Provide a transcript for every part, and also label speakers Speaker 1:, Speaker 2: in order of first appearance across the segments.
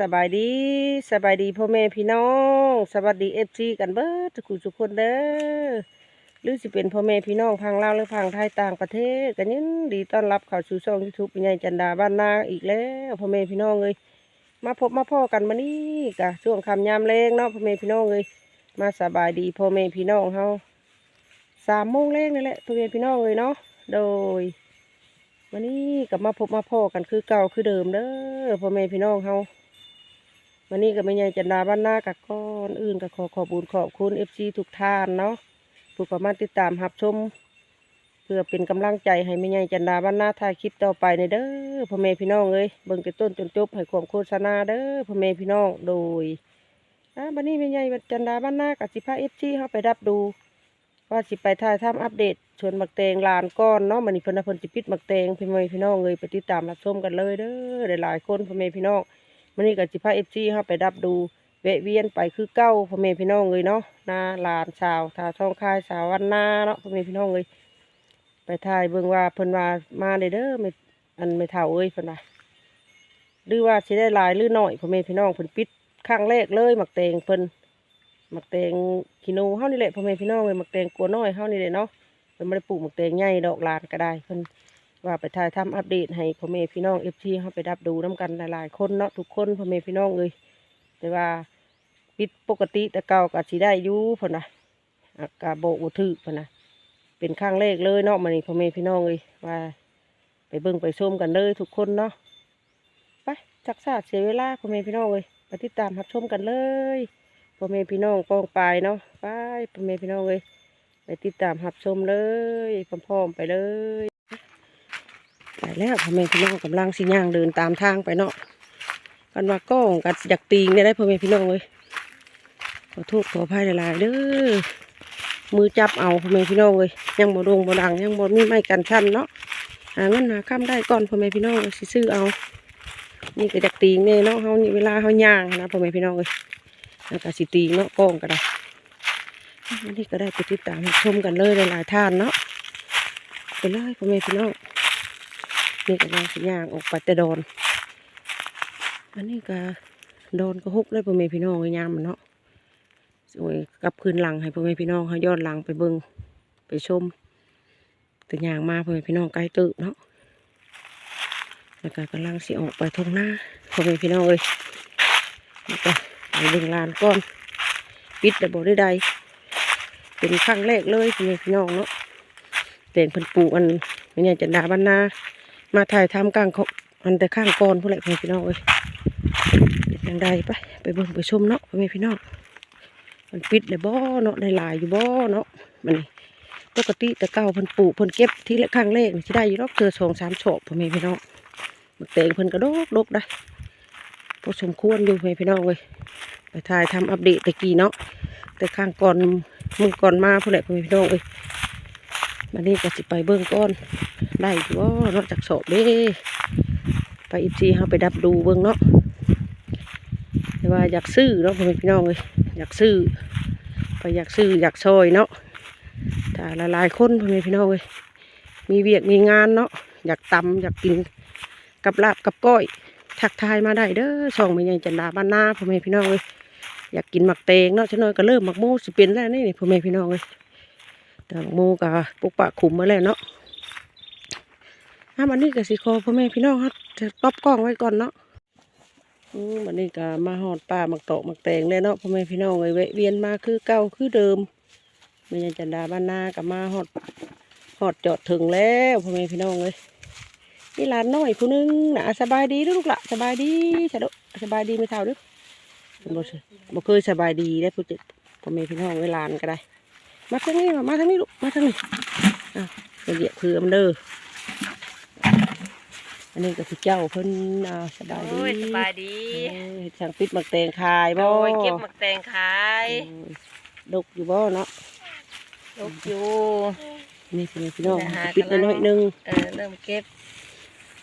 Speaker 1: สบายดีสบายดีพ่อแม่พี่น้อง สวัสดีเอฟซีกันเบิดทุกคนทุกคนเด้อหรือสิเป็นพ่อแม่พี่น้องพังลาวหรือพังไทยต่างประเทศกันยินดีต้อนรับเข้าสู่ช่องยูทูบปัญญาจันดาบ้านนาอีกแล้วพ่อแม่พี่น้องเลยมาพบมาพ่อกันมานี่กะช่วงคำยามแรงเนาะพ่อแม่พี่น้องเลยมาสบายดีพ่อแม่พี่น้องเฮาสามโมงแรงนี่แหละพ่อแม่พี่น้องเลยเนาะโดยวันนี้กับมาพบมาพ่อกันคือเก่าคือเดิมเด้อพ่อแม่พี่น้องเฮา วันนี้ก็ไม่ใหญ่จันดาบ้านหน้ากับก้อนอื่นก็ขอขอบุญขอบคุณเอฟซีทุกท่านเนาะผู้เข้ามาติดตามรับชม เพื่อเป็นกำลังใจให้แม่ใหญ่จันดาบ้านหน้าถ่ายคลิปต่อไปในเด้อพ่อแม่พี่น้องเอ้ยเบิ่งแต่ต้นจนจบให้ความโฆษณาเด้อพ่อแม่พี่น้องโดยอะวันนี้แม่ใหญ่จันดาบ้านหน้ากับสิพาเอฟซีเฮาไปรับดู ว่าสิไปถ่ายทำอัปเดตชวนมักแตงลานก้อนเนาะมันนี่พนน่ะเพิ่นสิปิดมักแตงพี่แม่พี่น้องเลยไปติดตามรับชมกันเลยเด้อหลายๆคนพ่อแม่พี่น้อง มันนี่ก็สิพา FG เฮาไปรับดูแวะเวียนไปคือเก้าพ่อแม่พี่น้องเลยเนาะนาลานชาวทาช่องคายสาววันนาเนาะพ่อแม่พี่น้องเลยไปถ่ายเบิ่งว่าเพิ่นว่ามาเด้อเด้อไม่อันไม่เท่าเอ้ยเพิ่นว่าหรือว่าสิได้ลายหรือหน้อยพ่อแม่พี่น้องเพิ่นปิดครั้งแรกเลยหมักแตงเพิ่นหมักแตงขีนูเฮานี่แหละพ่อแม่พี่น้องเลยหมักแตงกัวน้อยเฮานี่แหละเนาะเพิ่นบ่ได้ปลูกหมักแตงใหญ่ดอกลานก็ได้เพิ่น ว่าไปถ่ายทำอัปเดตให้พ่อแม่พี่น้อง FT เฮาไปรับดูนํกันหลายๆคนเนาะทุกคนพ่อแม่พี่น้องเลยแต่ว่าปิดปกติแต่เก่าก็สิได้อยู่พิ่นน่ะอากาโบกบ่ถึกพิ่นน่ะเป็นครั้งแรกเลยเนาะมื้อนี้พ่อแม่พี่น้องเลยว่า ไปเบิ่งไปชมกันเลยทุกคนเนาะไปจักษาเสียเวลาพ่อแม่พี่น้องเลยไปติดตามรับชมกันเลยพ่อแม่พี่น้องป้องปลายเนาะไปพ่อแม่พี่น้องเลยไปติดตามรับชมเลยพร้อมๆไปเลย ไปแล้วพ่อแม่พี่น้องกำลังสิย่างเดินตามทางไปเนาะกันว่าก้องกัดอยากตีงเนี่ยได้พ่อแม่พี่น้องเลยขอโทษขออภัยหลายๆเด้อมือจับเอาพ่อแม่พี่น้องเลยยังบ่ดงบ่ดังยังบ่มีไม้กันชั้นเนาะหาเงินหาข้ามได้ก่อนพ่อแม่พี่น้องเลยสิซื้อเอา นี่ก็อยากตีงเนี่ยเนาะเฮานี่เวลาเฮาย่างนะพ่อแม่พี่น้องเลยแล้วก็สิตีเนาะก้องก็ได้วันนี้ก็ได้ไปติดตามชมกันเลยหลายๆท่านเนาะไปเลยพ่อแม่พี่น้อง นี่ก็ยังสิย่างออกไปแต่โดน อันนี้ก็โดนก็ฮุกเลยพ่อแม่พี่น้องเลยามมันเนาะสวยกลับคืนหลังให้พ่อแม่พี่น้องเขาย้อนหลังไปเบิ่งไปชมแต่ย่างมาพ่อแม่พี่น้องใกล้ตึกเนาะแล้วก็กำลังสิออกไปทงหน้าพ่อแม่พี่น้องเลยนี่ก็ไปเบิ่งลานก่อนปิดแต่บ่ได้ใดเป็นครั้งแรกเลยพี่พี่น้องเนาะแต่งเพิ่นปลูกอันไม่ใช่จันดาบ้านนา มาถ่ายทำกลางเขาอันแต่ข้างกอนพวกแหละพี่พี่น้องเอ้ยเป็นจังใดไปไปเบิ่งไปชมเนาะพี่พี่น้องมันปิดเลยบ่อเนาะได้หลายอยู่บ่อเนาะมันนี่ปกติแต่เก่าเพิ่นปลูกเพิ่นเก็บที่ละข้างแรกนี่ได้อยู่รอบเธอสองสามโฉบพี่พี่น้องมันแต่งเพิ่นกระโดกดกได้พอสมควรอยู่ให้พี่น้องเลยไปถ่ายทำอัปเดตตะกี้เนาะแต่ข้างก่อนมือก่อนมาผู้ใดพี่น้องเลย วันนี้ก็สิไปเบิ้องก้นได้ว่านอกจากสอบเด้ไปอีซีเขาไปดับดูเบิ้องเนาะแต่ว่าอยากซื้อเนาะพี่น้องเลยอยากซื้อ ไปอยากซื้ออยากซอยเนาะถ้าละลายคนพี่น้องเลยมีเวียกมีงานเนาะอยากตำอยากกินกับลาบกับก้อยทักทายมาได้เด้อส่องไปยังจันดาบ้านนาพ่อแม่พี่น้องเลยอยากกินหมักเตงเนาะชะน้อยก็เริ่มหมักโมสิเป็นแล้วนี่พ่อแม่พี่น้องเลย แต่หมกโมก็ปุกปะขุมมาแล้วเนาะอะวันนี้ก็สิคอพ่อแม่พี่น้องครับจะป๊อปกล้องไว้ก่อนเนาะอืมวันนี้ก็มาหอดป่ามักโตะมักแตงเลยเนาะพ่อแม่พี่น้องเลยเวียนมาคือเก่าคือเดิมแม่ยังจันดาบ้านนาก็มาหอดหอดจอดถึงแล้วพ่อแม่พี่น้องเลยนี่หลานน้อยผู้หนึงนะสบายดีลูกละสบายดีสะดุสบายดีไม่เท่าด้อบ่เคยบ่เคยสบายดีได้ผู้จิตพ่อแม่พี่น้องเวลานก็ได้ มาทางนี้มามาทางนี้ลูกมาทางนี้อะไปเหยียบคือมันเด้ออันนี้ก็คือเจ้าเพิ่นอ่าสบายดี
Speaker 2: โอ้ยสบายดี
Speaker 1: เอ้ยช่างปิดหมักแตงขายบ่
Speaker 2: โอ้ยเก็บหมักแตงขาย
Speaker 1: เอ้ยดกอยู่บ่เนาะ
Speaker 2: ลูกอยู่
Speaker 1: นี่พ่อแม่พี่น้อง
Speaker 2: ไปหา
Speaker 1: ปิด
Speaker 2: กำลัง
Speaker 1: น้อยๆหนึง
Speaker 2: เออเริ่มเก็บ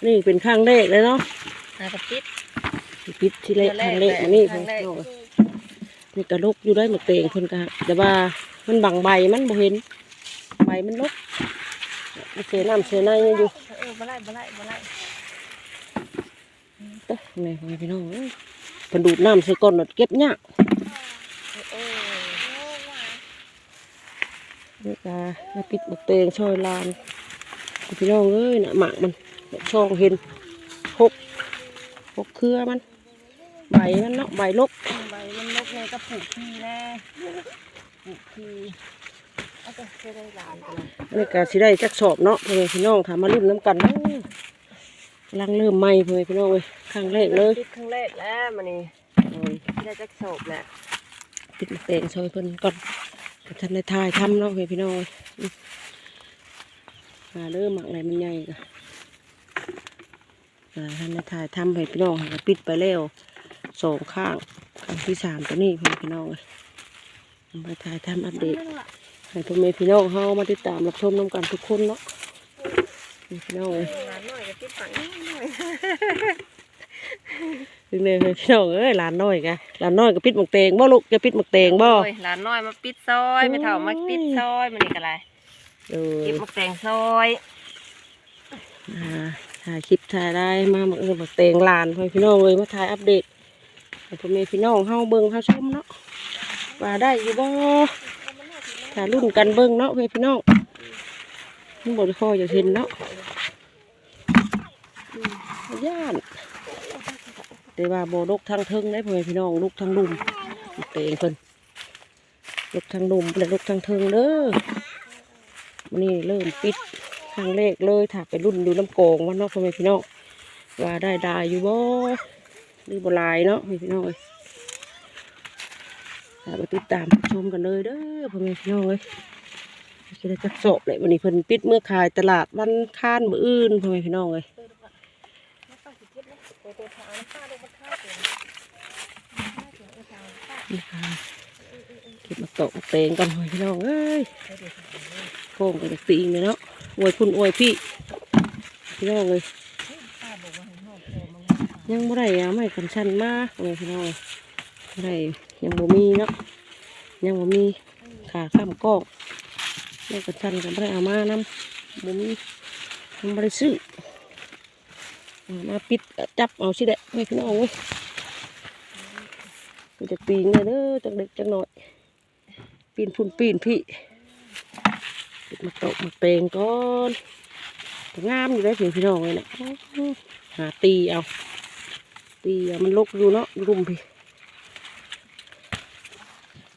Speaker 1: นี่เป็นข้างแรกเลยเนาะ
Speaker 2: หากระปิด
Speaker 1: ปิดที่เละ
Speaker 2: ตัวแรก
Speaker 1: ทางเละมานี่
Speaker 2: ครั้งแรก
Speaker 1: พี่น้องนี่กระลกอยู่ได้หมดเตงเพิ่นกะแต่ว่า มันบังใบมันบ่เห็นใบมันลกมันเสียน้ำเสียในอยู่
Speaker 2: เออบ่ไล่บ่ไล่บ่ไล่
Speaker 1: เด้อแม่พ่อแม่พี่น้องเอ้ยเพิ่นดูดน้ำใส่ก้อนน่ะเก็บยาก
Speaker 2: เออ
Speaker 1: นี่กามาปิดบักเตงช่อยลานพี่น้องเอ้ยน่ะหมากมันช่องเห็นหกหกเครือมันใบมันเนาะใบลก
Speaker 2: ใบมันนกไงก็ผูกทีแน่ ผูกทีเอาไปใช้ได้หลานกันเลย
Speaker 1: อันนี้ก็สิได้จักสอบเนาะพ่อแม่พี่น้องถามมารุ่นน้ำกันเด้อกำลังเริ่มไหม้พ่อแม่พี่น้องเลยครั้งแรกเลย
Speaker 2: ปิดครั้งแรกแล้วมันนี่
Speaker 1: โอ้ย
Speaker 2: ได้จักโศกแหละ
Speaker 1: ปิดบักเตงช่วยเพิ่นก่อนก็ทันในทายทำเนาะพ่อแม่พี่น้องเอ้ยอืมมาเริ่มหมักอะไรมันใหญ่ก็อ่าทันในทายทำให้พี่น้องให้ก็ปิดไปแล้วสองข้างข้างที่สามตัวนี้พ่อแม่พี่น้องเลย มาถ่ายทำอัปเดตให้พ่อแม่พี่น้องเฮามาติดตามรับชมน้ำกันทุกคนเนาะนี่พี่น้องเอ้ย
Speaker 2: หลานน้อยก็ปิดฝั่งนี้หน่อย
Speaker 1: ถึงเลยพี่น้องเอ้ยหลานน้อยกะหลานน้อยก็ปิดหมกเตงบ่ลูกจะปิดหมกเตงบ่
Speaker 2: โอ้ยหลานน้อยมาปิดซอยไม่เท่ามาปิดซอยมันนี่ก็ไร
Speaker 1: เออ
Speaker 2: ปิดมักแตงซอย
Speaker 1: อ่าถ่ายคลิปถ่ายได้มาหมกเออหมกเตงหลานพ่อแม่พี่น้องเลยมาถ่ายอัปเดตให้พ่อแม่พี่น้องเฮาเบิ่งเฮาชมเนาะ ว่าได้อยู่บ่ถ่ารุ่นกันเบิ่งเนาะพ่อแม่พี่น้องมันบ่ได้คออย่าเห็นเนาะย่านแต่ว่าโบลกทางเทิงได้พ่อพี่น้องลูกทางลุมเตงเพิ่นลูกทางลุมและลูกทางเทิงเด้อมันนี่เริ่มปิดครั้งแรกเลยถ้าไปรุ่นดูน้ำโกงวันนาะพ่อแม่พี่น้องว่าได้ได้อยู่บ่หรือบ่ลายเนาะพ่อแม่พี่น้องเอ้ย ไปติดตามชมกันเลยเด้อพ่อแม่พี่น้องเอ้ยจะได้จักสอบเลยวันนี้เพิ่นปิดเมื่อขายตลาดวันค้านมืออื่นพ่อแม่พี่น้องเอ้ยนี่ค่ะเก็บมาตะมาเตงกันหอพี่น้องเอ้ยโค้งกันตีงเลยเนาะอวยคุณอวยพี่พี่น้องเลยยังบ่ได้อะไม่กันชันมากเลยพี่น้องบ่ได้ ยังบ่มีเนาะยังบ่มีขาข้ามก้องไม่กันชันกันบ่ได้เอามานำบ่มียังบ่ได้ซื้อมาปิดจับเอาสิเด้ไม่พี่น้องเว้ยก็จะปีนเลยเด้อจังเด็กจังหน่อย ปีนพุ่นปีนพี่ปิดมาตกมาเตงก่อนงามอยู่ได้เพียงพี่น้องเลยนะหาตีเอา ตีเอามันลกอยู่เนาะรุมพี่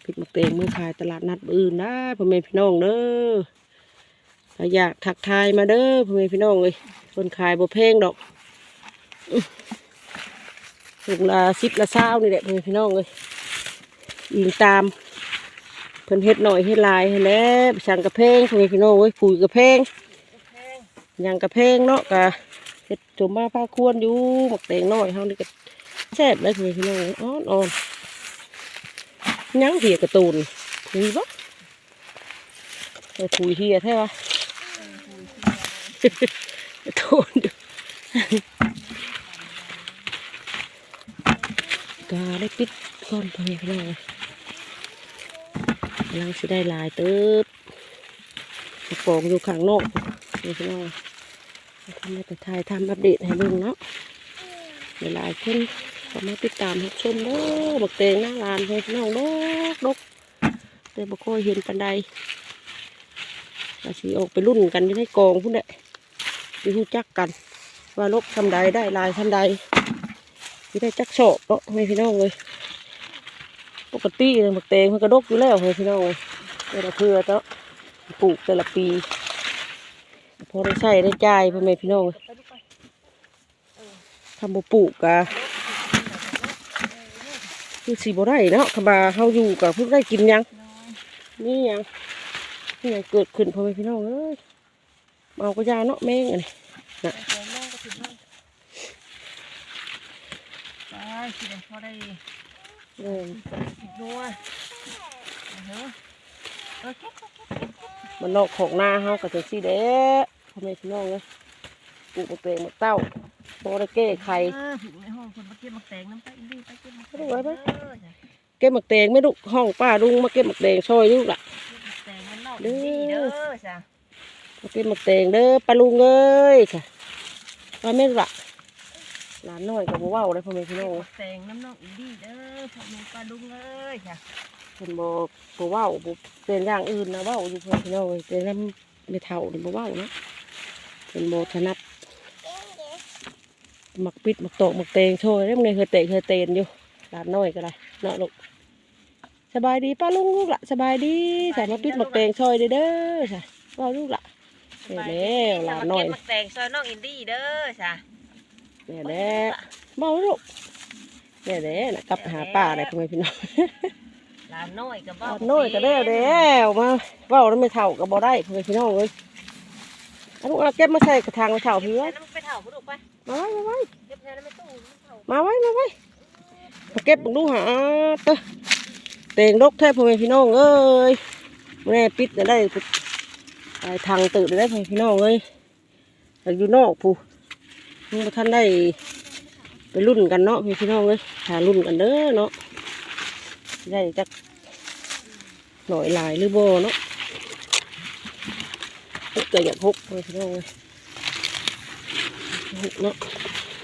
Speaker 1: ปิดมาเตงมือขายตลาดนัดมื้ออื่นได้พ่อแม่พี่น้องเด้อถ้าอยากทักทายมาเด้อพ่อแม่พี่น้องเลยคนขายบ่แพงดอกถุงละสิบละเศร้านี่แหละพ่อนพี่น้องเลยยิงตามเพิ่นเฮ็ดหน่อยเฮ็ดลายให้แล้วสั่งกระเพงพ่อนพี่น้องเว้ยผูยกระเพงยังกระเพงเนาะกะเฮ็ดสมมาผ้าควรอยู่หมักแตงน้อยเฮานี่ก็แซ่บเลยพ่อนพี่น้องเอ้ยอ่อนอ่อน ยังเหียกระตูนผูยบ่เออผูยเหียแท้วะกระตูนอยู่กาได้ปิดก่อนพ่อแม่พี่น้องกำลังสิได้หลายเติบกระโปรงอยู่ข้างนอกพ่อแม่พี่น้องทำให้แต่ถ่ายทำอัปเดตให้เบิ่งเนาะหลายๆคน ก็มาติดตามรับชมเด้อบักเตงหน้าลานพ่อแม่พี่น้องดกดกแต่บ่ค่อยเห็นปันใดก็สิออกไปรุ่นกันอยู่ในกองพุ่นแหละสิรู้จักกัน ว่าลกทำใดได้ลายทำใดไม่ได้จักชอบเนาะไม่พี่น้องเลยปกติเลยบักแตงมันกระดกอยู่แล้วเลยพี่น้องเลยแต่ละเพื่อเนาะปลูกแต่ละปีพอได้ใช้ได้จ่ายพ่อแม่พี่น้องเลยทำบ่ปลูกกะ คือสีบ่ได้เนาะขบาเฮาอยู่กับเพิ่งได้กินยังนี่ยังนี่ยังเกิดขึ้นพอแม่พี่น้องเอ้ยเอากระยาเนาะแม่งอันนี้
Speaker 2: ไปสิเดี๋ยวพอได้
Speaker 1: เออ
Speaker 2: นัวเออเออ
Speaker 1: มันนอกของหน้าเฮากับเจังซี่เด้พ่อแม่พี่น้องเลยปลูกหมักแตงมักเต้า บ่ได้แก้ไข
Speaker 2: ถึงในห้องคนมาเก็บมักแตงน้ำไปอินดี้ไปเก็บมักแต
Speaker 1: เอา
Speaker 2: ง
Speaker 1: ไว้ปะ
Speaker 2: เออจ้ะ
Speaker 1: เก็บหมักแตงไม่ลูกห้องป้าลุงมาเก็บหมักแตงซอยลูกล่ะ
Speaker 2: เก็บมักแตงมันนอกอินดี้เด้อจ้ะ
Speaker 1: มาเก็บหมักแตงเด้อป้าลุงเอ้ยค่ะว่าแม่นล่ะหลานน้อยก็บ่เว้าเลยพ่อแม่พี่น้อง
Speaker 2: แตงน้ำน้องอีดีเด้อพ่อแม่ปลาลุงเอ้ยค่ะ
Speaker 1: เพิ่นบ่บ่เว้าบ่เป็นอย่างอื่นนะเว้าอยู่พ่อแม่พี่น้องเอ้ยแต่นำไม่เฒ่านี่บ่เว้าเนาะเพิ่นบ่ถนัด มักปิดมักโตะมักเตงโชยเด้มันเคยเตะเคยเตนอยู่หลานน้อยก็ได้เนาะลูกสบายดีป้าลุงลูกละสบายดีสามาปิดมักเตงช่วยเด้อเด้อค่ะเว้าลูกละเด้อแล้วหลานน้อย
Speaker 2: เก็บมักแตงซอยน้องอินดี้เด้อจ้ะ
Speaker 1: แน่แน่เมาลูกแน่แน่นะกลับไปหาป้าได้พ่อแม่พี่น้อง
Speaker 2: หลานน้อยก็บ่
Speaker 1: หลานน้อยก็ได้แล้วมาเว้าแล้วไม่เท่าก็บ่ได้พ่อแม่พี่น้องเอ้ยเอา ลูกเอาเก็บมาใส่กระถางกระเท่า
Speaker 2: เพื่
Speaker 1: เพื่
Speaker 2: อ
Speaker 1: อนน
Speaker 2: น้ำไปเถ่าผู้ดุไป
Speaker 1: มาไว้มาไว้
Speaker 2: เก็บแทนน้ำไม่ตู้น้ำเถ่า
Speaker 1: มาไว้มาไว้มาเก็บดูหาเตะเตงดกแท้พ่อแม่พี่น้องเอ้ยแม่ปิดจะได้ไปทางตื่นได้พ่อแม่พี่น้องเอ้ยอยากอยู่นอกผู้มึงบ่ท่านได้ไปรุ่นกันเนาะพ่อแม่พี่น้องเอ้ยหารุ่นกันเด้อเนาะได้จักหน่อยหลายหรือบ่เนาะ เกิดอยากพกพ่อแม่พี่น้องเอ้ยพกเนาะ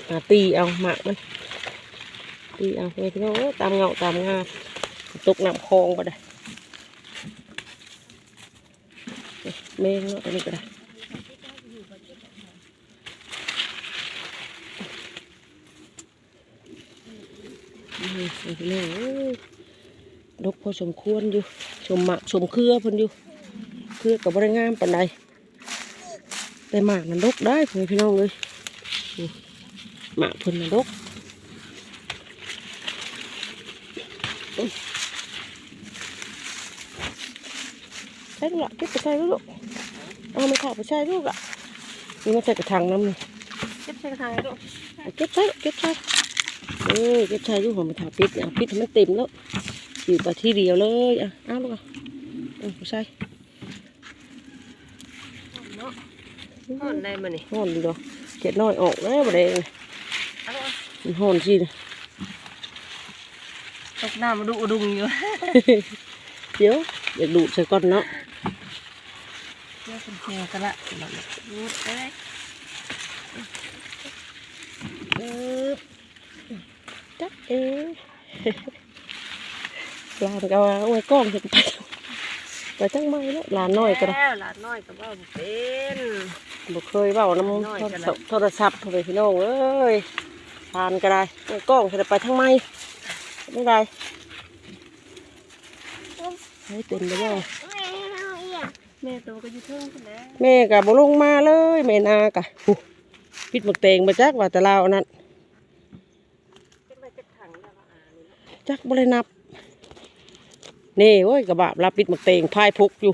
Speaker 1: หาตีเอาหมากมันตีเอาไปพี่น้องเอ้ยตามเงาตามงาตกน้ำคลองไปได้เมงเนาะตัวนี้ก็ได้นี่ดกพอสมควรอยู่ ชมหมากชมเครือพิ่นอยู่ เครือกับบริงามปานใด แต่หมากมันดกได้พี่น้องเลยหมาเพิ่นนะดกใช่ลูกละเก็บไปใส่ลูกเอาไม่ขาดไปใส่ลูกละนี่มาใส่กระถางน้ำนี่
Speaker 2: เก็บใส่กระถางลูก
Speaker 1: เอาเก็บใส่เก็บใส่เออเก็บใส่ลูกของมาถาปิดเอาปิดให้มันเต็มแล้วอยู่แต่ที่เดียวเลยอะเอาลูกอะเอาไปใส่
Speaker 2: เนาะ ห่อนได้มานี่
Speaker 1: ห่อนดีดอกเก็ดน้อยออกแล้วบ่ได้
Speaker 2: เอาลูก
Speaker 1: มันห่อนสิ
Speaker 2: ตกน้ำมาดูอุดุงอยู่
Speaker 1: เดี๋ยวอยากดูดใส่ก้อนเนาะ
Speaker 2: เดี๋ยวเป็นแพงกันละรูดเอ้ย
Speaker 1: เออจักเอ๋หลานก็ว่าโอ้ยกล้องเห็นไป ไปจังไม่แล้วหลานน้อยก็ได้
Speaker 2: แล้วหลานน้อยก็บ่เป็น
Speaker 1: บ่เคยเว้า
Speaker 2: น้
Speaker 1: นำ
Speaker 2: อย
Speaker 1: โท
Speaker 2: ก็
Speaker 1: ร
Speaker 2: ได้
Speaker 1: ศัพท์โทรศัพท์พ่อแม่พี่น้องเอ้ยทานก็ได้โอ้ยกล้องจะไปทางไม่ไม่ได้เฮ้ยเต็มไปแล้ว
Speaker 2: แม่โตก็อยู่เทิงพุ่นแหล้ว
Speaker 1: แม่ก็บ่ลงมาเลยแม่นากะหูปิดหมกเตงมาจักว่าแต่ลาวอันนั้น
Speaker 2: เป็นไปเก็บถังแล้วก็อ่านี่เนาะ
Speaker 1: จักบ่ได้ นับนี่โอ้ยกระบะรับปิดหมกเตงพายพุกอยู่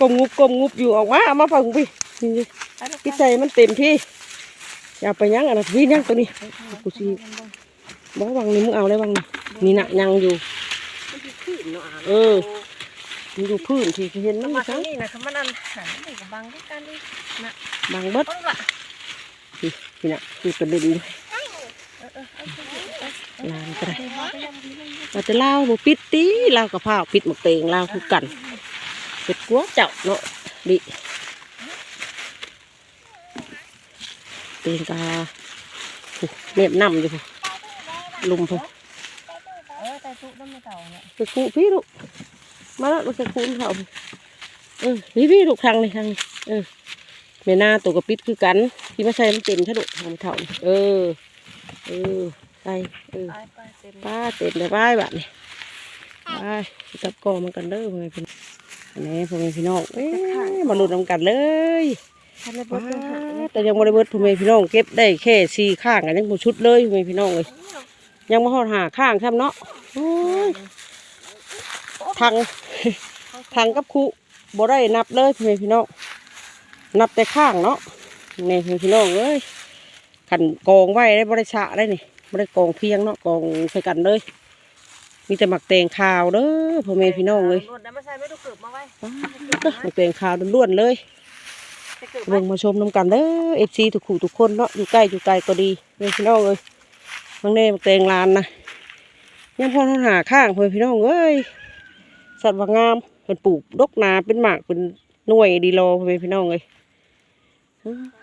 Speaker 1: กลมงุบกลมงุบอยู่ออกมาเอามาฟังพี่นี่
Speaker 2: เอาลูก
Speaker 1: พี่ใจมันเต็มที่อย่าไปยั้งอันนั้นพี่ยั้งตัวนี้กูสิบอกวังนี่มึงเอาเลยวังนี่นี่น่ะยังอยู่
Speaker 2: มันสิขึ้นเนาะอ่า
Speaker 1: เออมันอยู่พื้นที่เห็นมัน
Speaker 2: มา
Speaker 1: ไม่
Speaker 2: ทาง
Speaker 1: ใช่
Speaker 2: นี้นะคำมันอันหันนี่กับบังด้วยกันดิ
Speaker 1: บางเบิด
Speaker 2: เอาละ
Speaker 1: พี่พี่น่ะคือเป็นเลยดีลานก็ได้ ว่าจะเล่าบ่ปิดตีเล่ากับผ้าปิดหมกเตงเล่าคือกันเสร็จกัวเจ้าเนาะดิเตงกาเน็บน้ำอยู่ลุมพ
Speaker 2: เอต่สุน้ำไม่เต่าเนี่ย
Speaker 1: ไปกูพี่ลูกมาแล้วมาจะกูเขาเออพี่พี่ลูกทางนี่ทางนี่เออแม่นาตัวกระปิดคือกันที่มาใส่มันเต็มใช่ลูกทางเท่าเออเออ ใส่เออ
Speaker 2: ไปไปเต็ม
Speaker 1: ป้าเต็มเลยป้ายแบบนี้ไปจับกอมันกันเด้อพ่อแม่พี่น้องอันนี้พ่อแม่พี่น้องเอ้ยมาหลุดนำกันเลย
Speaker 2: ทำในบ
Speaker 1: ป้า
Speaker 2: ทเป็นหาเนี่ย
Speaker 1: แต่ยังบริเบิดพ่อแม่พี่น้องเก็บได้แค่สี่ข้างกันยังบ่ชุดเลยพ่อแม่พี่น้องเลยยังมาหอดหาข้างซ้ำเนาะโอ้ยทางทางกับครูบ่ได้นับเลยพ่อแม่พี่น้องนับแต่ข้างเนาะนี่พ่อแม่พี่น้องเอ้ยขันกองไว้ได้บ่ได้ชะได้นี่ บ่ได้กองเพียงเนาะกองใส่กันเลย มีแต่หมักแตงขาวเด้อพ่อแม่พี่น้องเลย
Speaker 2: รถน้ำมาใส่ไม่ต้องเกิบมาไว้
Speaker 1: ป๊าดหมักแตงขาวล้วนๆเลย
Speaker 2: จะเกิบไว้
Speaker 1: เบิ่งมาชมน้ำกันเด้อเอฟซีทุกคู่ทุกคนเนาะอยู่ใกล้อยู่ไกลก็ดีพ่อแม่พี่น้องเลยบางแน่หมักแตงลานนะยังพอหาข้างพ่อแม่พี่น้องเอ้ยสัตว์ว่างามเป็นปลูกดกนาเป็นหมากเป็นหน่วยดีโลพ่อแม่พี่น้องเลยเ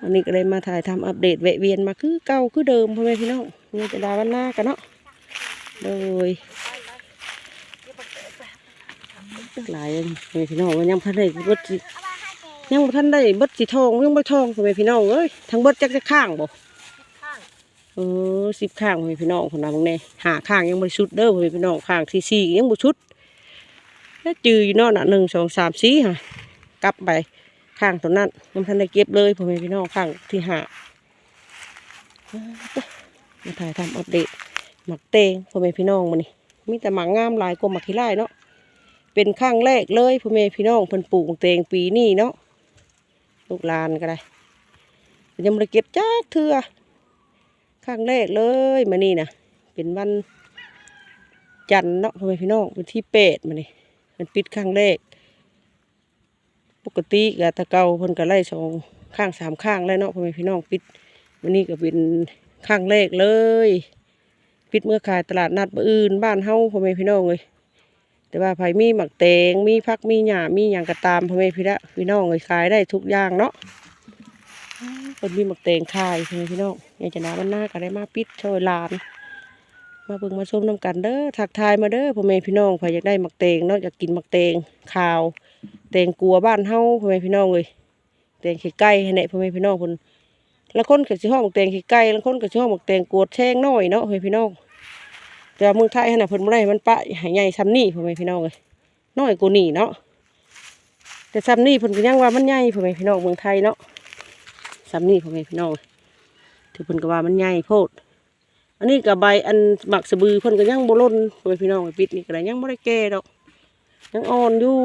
Speaker 1: อันนี้ก็เลยมาถ่ายทำอัปเดตแวะเวียนมาคือเก่าคือเดิมพ่อแม่พี่น้องนี่จะดาวันหน้ากันเนาะโดยหลายพ่อแม่พี่น้องยังพันได้บดยังพันได้บดสีทองยังบ่ทองพ่อแม่พี่น้องเอ้ยทั้งบดจักจะข้างบ่เออสิบข้างพ่อแม่พี่น้องคนนั้นบางแน่หาข้างยังบ่ได้ชุดเด้อพ่อแม่พี่น้องข้างที่สี่ยังบ่ชุดแล้วจืออยู่นอกน่ะหนึ่งสองสามสี่ฮะกลับไป ข้างตัวนั้นยังบ่ทันได้เก็บเลยพ่อแม่พี่น้องข้างที่หามาถ่ายทำอัปเดตหมักเตงพ่อแม่พี่น้องมานี่มีแต่หมักงามหลายกว่าหมักขี้ไล่เนาะเป็นข้างแรกเลยพ่อแม่พี่น้องเพิ่นปลูกเตงปีนี้เนาะลูกลานก็ได้ยังบ่ได้เก็บจักเทื่อข้างแรกเลยมานี่นะเป็นวันจันเนาะพ่อแม่พี่น้องเป็นที่เป็ดมานี่มันปิดข้างแรก ปกติกะตะเกาเพิ่นก็ไล่สองข้างสามข้างแล้วเนาะพ่อแม่พี่น้องปิดวันนี้ก็เป็นข้างแรกเลย ปิดเมื่อขายตลาดนัดอื่น บ้านเฮาพ่อแม่พี่น้องเลยแต่ว่าไผมีหมักแตงมีพักมีหญ้ามีหยังก็ตามพ่อแม่พี่ละพี่น้องเลยขายได้ทุกอย่างเนาะเป็นมีหมักเตงคายพี่พี่น้องอยากจะนาวันหน้าก็ได้มาปิดช่วยลาน มาเบิ่งมาชมน้ำกันเด้อทักทายมาเด้อพ่อแม่พี่น้องใครอยากได้หมักเตงเนาะอยากกินหมักเตงขาว เตงกลัวบ้านเฮาพ่อแม่พี่น้องเลยเตงขี้ไก่ให้แหน่พ่อแม่พี่น้องคนละคนก็สิห้องหมักเตงขี้ไก่ละคนก็สิห้องหมักเตงกัวแช่งน้อยเนาะพ่อแม่พี่น้องแต่ว่าเมืองไทยขนาดเพิ่นบ่ได้ให้มันปะให้ใหญ่ซ้ำนี่พ่อแม่พี่น้องเลยน้อยกว่านี่เนาะแต่ซ้ำนี่เพิ่นก็ยังว่ามันใหญ่พ่อแม่พี่น้องเมืองไทยเนาะซ้ำนี่พ่อแม่พี่น้องถือเพิ่นก็ว่ามันใหญ่โพดอันนี้กับใบอันหมักสะบือเพิ่นก็ยังบ่ล้นพ่อแม่พี่น้องไอ้ปิดนี่ก็ได้ยังบ่ได้แก่ดอกยังอ่อนอยู่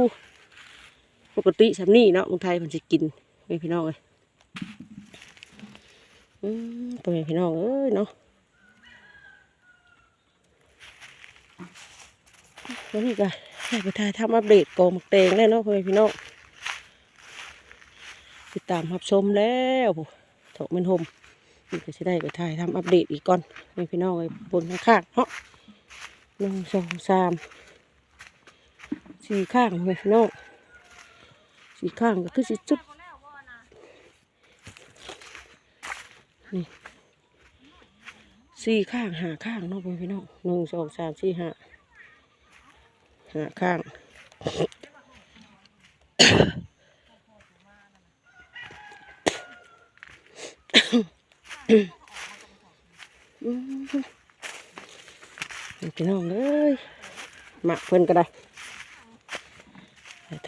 Speaker 1: ปกติซ้ำนี่เนาะเมืองไทยเพิ่นสิกินพ่อแม่พี่น้องเอ้ยอืมพ่อแม่พี่น้องเอ้ยเนาะวันนี้ก็ให้ไปถ่ายทำอัปเดตกองมักแตงแล้เนาะพ่อแม่พี่น้องติดตามรับชมแล้วผู้ถกมันหมนี่ก็จะได้ไปถ่ายทำอัปเดตอีกก่อนให้พี่น้องไอ้บนข้างเนาะหนึ่งสองสามสี่ข้างเลยพี่น้อง สีข้างก็คือสิจุดนี่สี่ข้างหาข้างเนาะพี่น้องหนึ่งสองสามสี่ห้าหาข้างพี่น้องเอ้ยมักเพิ่นก็ได้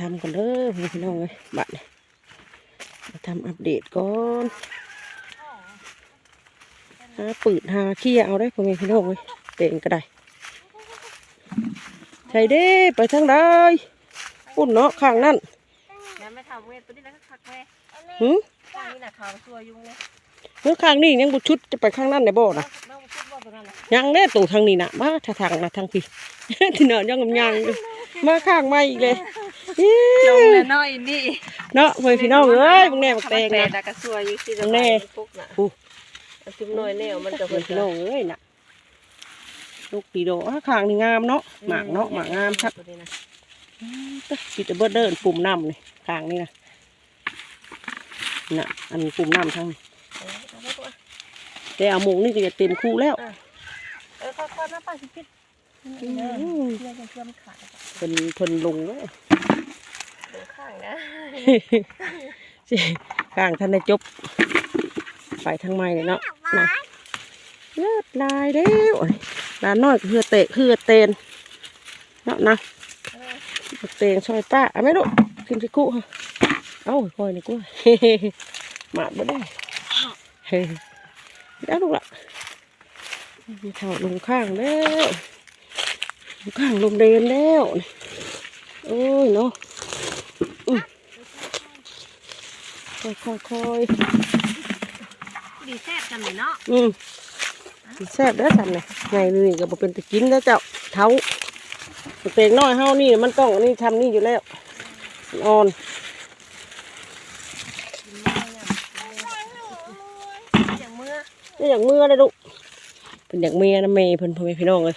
Speaker 1: ทำกันเด้อพี่น้องเอ้ยบัดนี้ไปทำอัปเดตก่อนหาปืดหาขี้เอาได้พ่อแม่พี่น้องเอ้ยเต่งก็ได้ใช่เด้ไปทางใดปุ่นเนาะข้างนั่น
Speaker 2: แล้วไม่ทำเวทตัวนี้แล้วก็คักแม่
Speaker 1: หืม
Speaker 2: ข้างนี้น่ะขาวซัวยุงเลย
Speaker 1: เมื่อข้างนี้ยังบุชุดจะไปข้างนั่นได้บ่นะ
Speaker 2: น้องคิดว่าตัวนั้นน่ะ
Speaker 1: ยังเด้ตู่ทางนี้นะมาถ้าทางนะทางพี่ที่เนาะยังกำยังอยู่มาข้างมาอีกเลยอิ๊
Speaker 2: ล
Speaker 1: ว
Speaker 2: งแล้วน้อยนี่
Speaker 1: เนาะเพื่อนพี่น้องเอ้ยพวกแน่บักแตง
Speaker 2: แต่
Speaker 1: นะ
Speaker 2: กระซัวอยู่ที่
Speaker 1: แน่
Speaker 2: ปุ๊กน่ะ
Speaker 1: อู้
Speaker 2: อันทิมน้อยแนวมันก็
Speaker 1: เพื่
Speaker 2: เพิ่
Speaker 1: อนนพี่น้องเอ้ยน่ะลูกปีโดอะข้างนี่งามเนาะหมากเนาะหมากงามครับ
Speaker 2: ตัวนี้นะ
Speaker 1: ปิดเบิดเดินปุ่มน้ำนี่ข้างนี่นะน่ะอันปุ่มน้ำทางนี้
Speaker 2: เออเอาไว้ตัว
Speaker 1: แต่เอาหมงนี่ก็จะเต็มคู่แล้ว
Speaker 2: เออค่อยๆนะป้าสิพิษ
Speaker 1: อื
Speaker 2: เออ
Speaker 1: ม
Speaker 2: เพื่อนจะเชื่อมขาดอะ
Speaker 1: เพิ่นเพิ่นลงเลย
Speaker 2: ดูข้างนะ
Speaker 1: ข้างท่านได้จบ ไปทางไม้เลยเนาะนะเลือดลายเด้วลานน้อยก็เพื่อเตะเพื่อเตนเนาะนะ
Speaker 2: เออ
Speaker 1: บักเตงช่อยป้าเอาไหมลูกกินสิกุค่ะเอาคอยนี่กูหมาดบ่ได้เฮ้ยได้ลูกละมีเท่าลงข้างแล้วลง ข้างลงเดนแล้วนี่โอ้ยเนาะอืมค่อยค่อยค่อย
Speaker 2: ดีแซ่บกันเลยเนาะ
Speaker 1: อืมสิแซ่บเด้อสันเลยไงนี่ก็บ่เป็นตะกินแล้วเจ้าเท้าบักเตงน้อยเฮานี่มันต้องนี่ทำนี่อยู่แล้วมันอ่อน
Speaker 2: อย่างเมื่อ
Speaker 1: นี่อย่างเมื่อเลยลูกเป็นอย่างเมียนะเมย์เพิ่นพ่อแม่พี่น้องเลย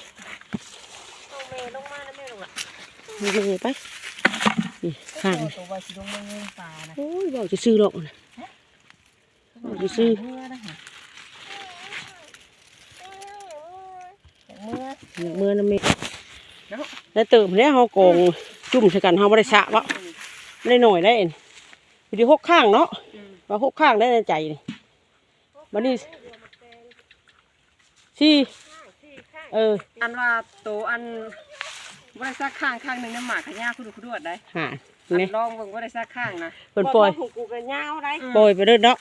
Speaker 2: ลงเมย์ลงมาแล้วแม่ลงอะ
Speaker 1: มีเมย์ไปนี่ห่าง
Speaker 2: ตัวว่าสิลงมาเงินปลานะ
Speaker 1: โอ้ยบอกจะซื้อหรอกนะไปซื้อ
Speaker 2: เมื่อนะคะเมื่อ
Speaker 1: เมื่อนั้นไม่
Speaker 2: เนาะ
Speaker 1: ได้เติมแล้วเฮาโกงจุ่มใส่กันเฮาบ่ได้สะวะไม่ได้หน่อยได้เอ็นอยู่ที่หกข้างเนาะว่าหกข้างได้ในใจนี่บัดนี้สี่เออ
Speaker 2: อันว่าโตอัน บริษัทข้างข้างหนึ่งน้ำหมากขย่าคุณดูคุณดวดได้
Speaker 1: หา
Speaker 2: อัน
Speaker 1: นี่
Speaker 2: ลองเบิ่งบริษัทข้างนะ
Speaker 1: เพิ่นปล่อย
Speaker 2: ของกูก็ยาวได้
Speaker 1: ปล่อยไปเด้อเนาะ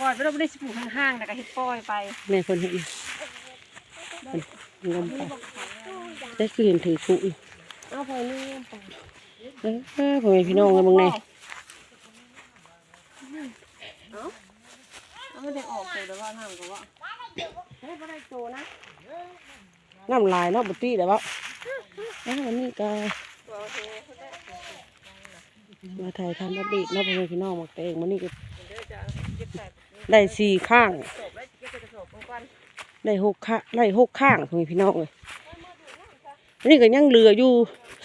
Speaker 2: ปล่อยไปแล้วไม่ได้สิปลูกข้างๆแต่ก็เฮ็ดปล่อยไป
Speaker 1: แม่เพิ่นเห็นเพิ่นงมไปได้คือเห็นถือคุอยู่
Speaker 2: เอาไปนี่ไป
Speaker 1: เออเออพ่อแม่พี่น้องกันมึงไง
Speaker 2: เอาไม่ได้ออกเลยแต่ว่าทำก็ว่าเฮ้ยไม่ได้โตนะ
Speaker 1: น้ำลายเนาะบุตรีแต่ว่าอ้ววันนี้ก็มาถ่ายทำอัปเดตเนาะพ่อแม่พี่น้องหมกแตงวันนี้ก็ได้สี่ข้าง ได้หกข้างได้หกข้างพ่อแม่พี่น้องเลยนนี้ก็ยังเหลืออยู่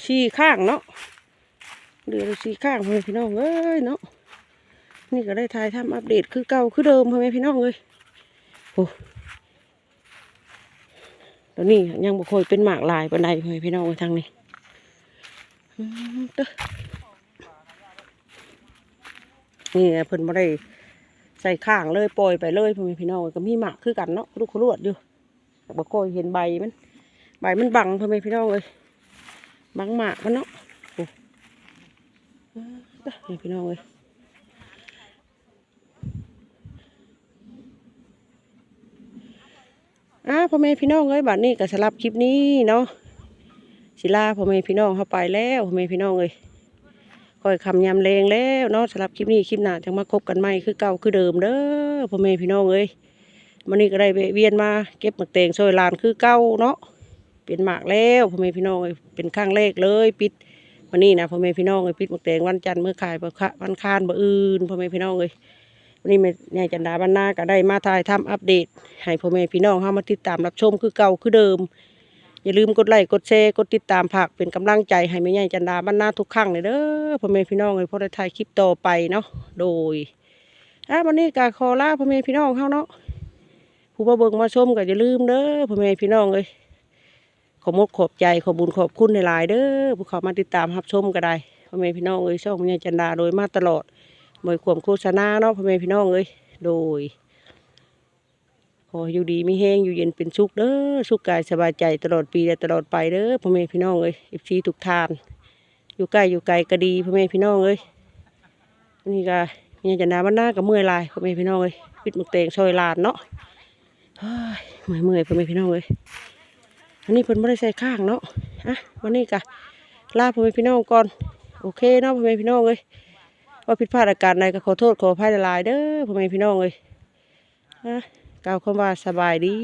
Speaker 1: สี่ข้างเนาะเหลืออยู่สี่ข้างพ่อแม่พี่น้องเอ้ยเนาะนี่ก็ได้ถ่ายทำอัปเดตคือเก่าคือเดิมพ่อแม่พี่น้องเลยโอ้ ตอนนี้ยังบ่ค่อยเป็นหมากลายปานใดพี่น้องทางนี้นี่เพิ่นบ่ได้ใส่ข้างเลยปล่อยไปเลยพ่อแม่พี่น้องก็มีหมากคือกันเนาะลูกขลวดอยู่บ่ค่อยเห็นใบมัน ใบมันบังพ่อแม่พี่น้องเลยบังหมากมันเนาะโอ้พี่น้องเลย อ่าพ่อแม่พี่น้องเอ้ยบัดนี้ก็สำหรับคลิปนี้เนาะศิลาพ่อแม่พี่น้องเข้าไปแล้วพ่อแม่พี่น้องเอ้ยคอยคำยำแรงแล้วเนาะสำหรับคลิปนี้คลิปหน้าจะมาคบกันใหม่คือเก่าคือเดิมเด้อพ่อแม่พี่น้องเอ้ยวันนี้ก็ได้เวียนมาเก็บหมากแตงซอยลานคือเก่าเนาะเป็นหมากแล้วพ่อแม่พี่น้องเอ้ยเป็นครั้งแรกเลยปิดวันนี้นะพ่อแม่พี่น้องเอ้ยปิดหมากแตงวันจันทร์เมื่อขายบ่คะวันคานบ่อื่นพ่อแม่พี่น้องเอ้ย วันนี้แม่ยายจันดาบ้านนาก็ได้มาถ่ายทำอัปเดตให้พ่อแม่พี่น้องเข้ามาติดตามรับชมคือเก่าคือเดิม อย่าลืมกดไลค์กดแชร์กดติดตามผักเป็นกำลังใจให้แม่ยายจันดาบ้านนาทุกครั้งเลยเด้อพ่อแม่พี่น้องเอ้ยพอได้ถ่ายคลิปต่อไปเนาะโดยอะวันนี้ก็ขอล่าพ่อแม่พี่น้องเฮาเนาะผู้มาเบิ่งมาชมก็อย่าลืมเด้อพ่อแม่พี่น้องเอ้ยขอมกขอบใจขอบุญขอบคุณในหลายเด้อผู้เขามาติดตามรับชมก็ได้พ่อแม่พี่น้องเอ้ยช่องพญาจันดาโดยมาตลอด บ่อยควมโฆษณาเนาะพ่อแม่พี่น้องเอ้ยโดย ขออยู่ดีมีแห้งอยู่เย็นเป็นสุขเด้อสุขกายสบายใจตลอดปีและตลอดไปเด้อพ่อแม่พี่น้องเอ้ยเอฟซีทุกทาน อยู่ใกล้อยู่ไกลก็ดีพ่อแม่พี่น้องเอ้ยนี่ก็พญาจันดาบ้านหน้ากับเมื่อยลายพ่อแม่พี่น้องเอ้ยปิดมึกเตงซอยลานเนาะเฮ้ยเมื่อยเมื่อยพ่อแม่พี่น้องเอ้ยอันนี้เพิ่นไม่ได้ใส่ข้างเนาะอะวันนี้กะลาพ่อแม่พี่น้องก่อนโอเคเนาะพ่อแม่พี่น้องเอ้ย ว่าผิดพลาดอาการใดก็ขอโทษขออภัยหลายเด้อพ่อแม่พี่น้องเลยนะกล่าวคำว่าสบายดี